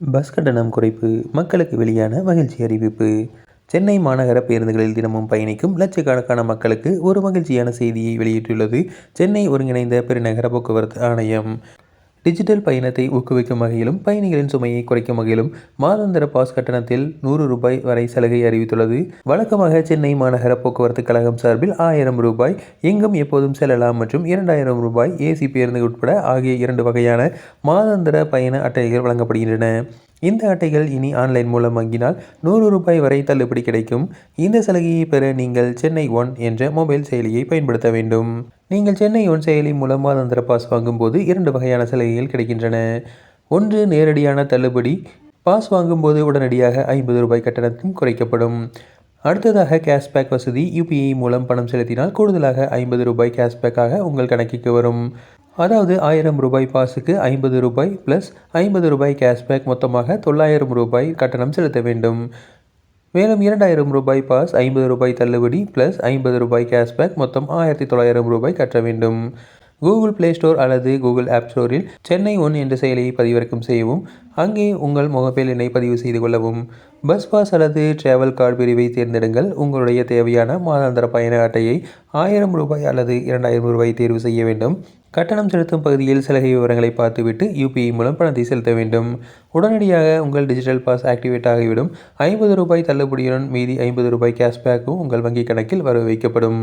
Bus கட்டணம் குறைப்பு மக்களுக்கு வெளியான மகிழ்ச்சி அறிவிப்பு. சென்னை மாநகர பேருந்துகளில் தினமும் பயணிக்கும் லட்சக்கணக்கான மக்களுக்கு ஒரு மகிழ்ச்சியான செய்தியை வெளியிட்டுள்ளது சென்னை ஒருங்கிணைந்த பெருநகர போக்குவரத்து ஆணையம். டிஜிட்டல் பயணத்தை ஊக்குவிக்கும் வகையிலும் பயணிகளின் சுமையை குறைக்கும் வகையிலும் மாதாந்திர பாஸ் கட்டணத்தில் நூறு ரூபாய் வரை சலுகை அறிவித்துள்ளது. வழக்கமாக சென்னை மாநகர போக்குவரத்து கழகம் சார்பில் ஆயிரம் ரூபாய் எங்கும் எப்போதும் செல்லலாம் மற்றும் இரண்டாயிரம் ரூபாய் ஏசி பேருந்து உட்பட ஆகிய இரண்டு வகையான மாதாந்திர பயண அட்டைகள் வழங்கப்படுகின்றன. இந்த அட்டைகள் இனி ஆன்லைன் மூலம் வாங்கினால் நூறு ரூபாய் வரை தள்ளுபடி கிடைக்கும். இந்த சலுகையை பெற நீங்கள் சென்னை ஒன் என்ற மொபைல் செயலியை பயன்படுத்த வேண்டும். நீங்கள் சென்னை ஒன் செயலி மூலம் மாதாந்திர பாஸ் வாங்கும்போது இரண்டு வகையான சலுகைகள் கிடைக்கின்றன. ஒன்று நேரடியான தள்ளுபடி. பாஸ் வாங்கும்போது உடனடியாக ஐம்பது ரூபாய் கட்டணத்தும் குறைக்கப்படும். அடுத்ததாக கேஷ்பேக் வசதி. யூபிஐ மூலம் பணம் செலுத்தினால் கூடுதலாக ஐம்பது ரூபாய் கேஷ்பேக்காக உங்கள் கணக்கிற்கு வரும். அதாவது ஆயிரம் ரூபாய் பாஸுக்கு ஐம்பது ரூபாய் ப்ளஸ் ஐம்பது ரூபாய் கேஷ்பேக் மொத்தமாக தொள்ளாயிரம் ரூபாய் கட்டணம் செலுத்த வேண்டும். மேலும் இரண்டாயிரம் ரூபாய் பாஸ் ஐம்பது ரூபாய் தள்ளுபடி ப்ளஸ் ஐம்பது ரூபாய் கேஷ்பேக் மொத்தம் ஆயிரத்தி தொள்ளாயிரம் ரூபாய் கட்ட வேண்டும். கூகுள் பிளே ஸ்டோர் அல்லது கூகுள் ஆப் ஸ்டோரில் சென்னை ஒன் என்ற செயலியை பதிவிறக்கம் செய்யவும் அங்கே உங்கள் முகப்பில் எண்ணை பதிவு செய்து கொள்ளவும். பஸ் பாஸ் அல்லது டிராவல் கார்டு பிரிவை தேர்ந்தெடுங்கள். உங்களுடைய தேவையான மாதாந்திர பயண அட்டையை ஆயிரம் ரூபாய் அல்லது இரண்டாயிரம் ரூபாய் தேர்வு செய்ய வேண்டும். கட்டணம் செலுத்தும் பகுதியில் சலுகை விவரங்களை பார்த்துவிட்டு யூபிஐ மூலம் பணத்தை செலுத்த வேண்டும். உடனடியாக உங்கள் டிஜிட்டல் பாஸ் ஆக்டிவேட் ஆகிவிடும். ஐம்பது ரூபாய் தள்ளுபடியுடன் மீதி ஐம்பது ரூபாய் கேஷ்பேக்கும் உங்கள் வங்கிக் கணக்கில் வர வைக்கப்படும்.